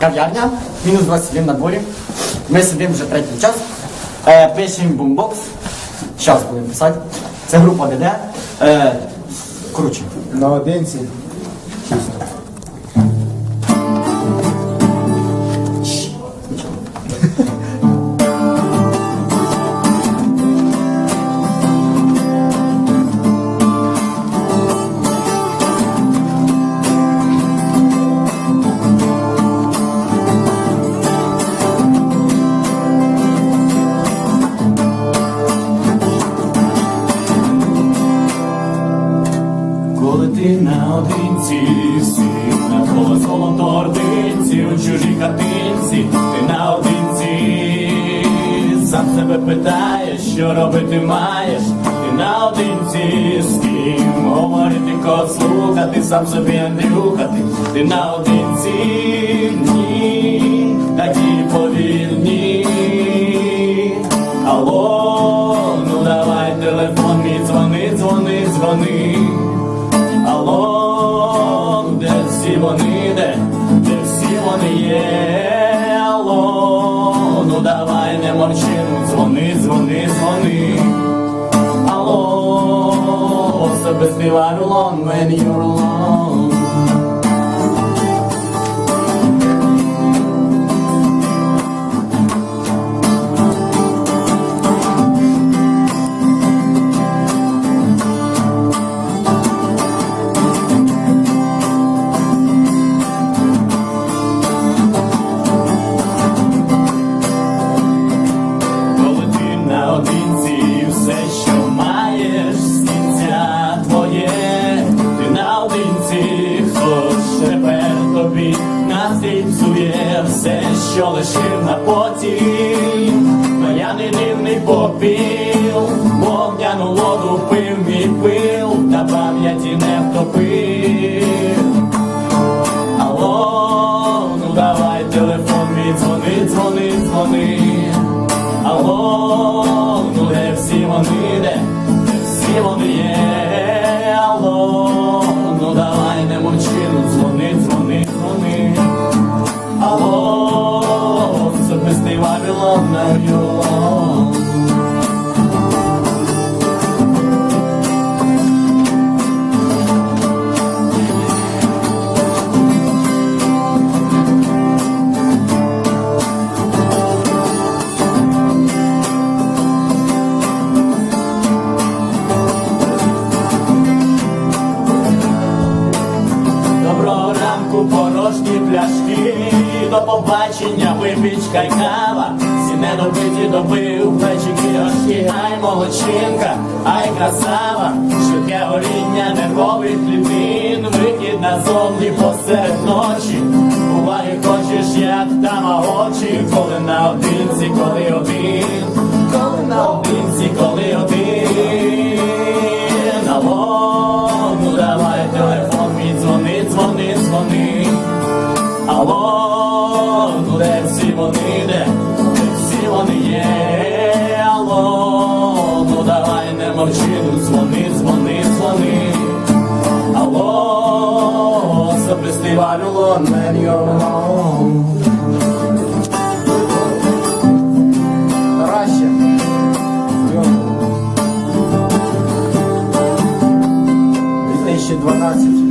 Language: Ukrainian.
Кав'ярня, мінус 21 на дворі. Ми сидимо вже третій час. Е, Пишемо бумбокс. Зараз будемо писати. Це група ДД. Е, Круче. Наодинці. Коли ти наодинці, всі навколо золото ординці, у чужій хатинці, ти наодинці, сам себе питаєш, що робити маєш, ти наодинці, з ким говорити, кого слухати, сам собі Андрюхати, ти наодинці, ні, такі повільні. Алло, ну давай телефон мій дзвони, дзвони, дзвони. Вони ну давай не мовчи, ну дзвони, дзвони, дзвони. Алло, особистий варулон, when you're alone. Настрій псує все, що лишив на потім, Баяний дивний попіл, вогняну воду пив мій пил, та пам'яті не втопив. Алло, ну давай телефон мій дзвони, дзвони, дзвони. Алло, ну де всі вони, де, до побачення випічка й кава, всі недобиті добив, плечики рожки, ай молодчинка, ай красава, швидке горіння нервових клітин, вихід назовні посеред ночі, буває хочеш, як тамагочі, коли наодинці, коли один, коли наодинці, коли один, вони, де, всі вони є. Алло, ну давай не мовчи, ну дзвони, дзвони, дзвони. Алло, особистий Вавилон, man, you're alone. Краще. Йо. 2012.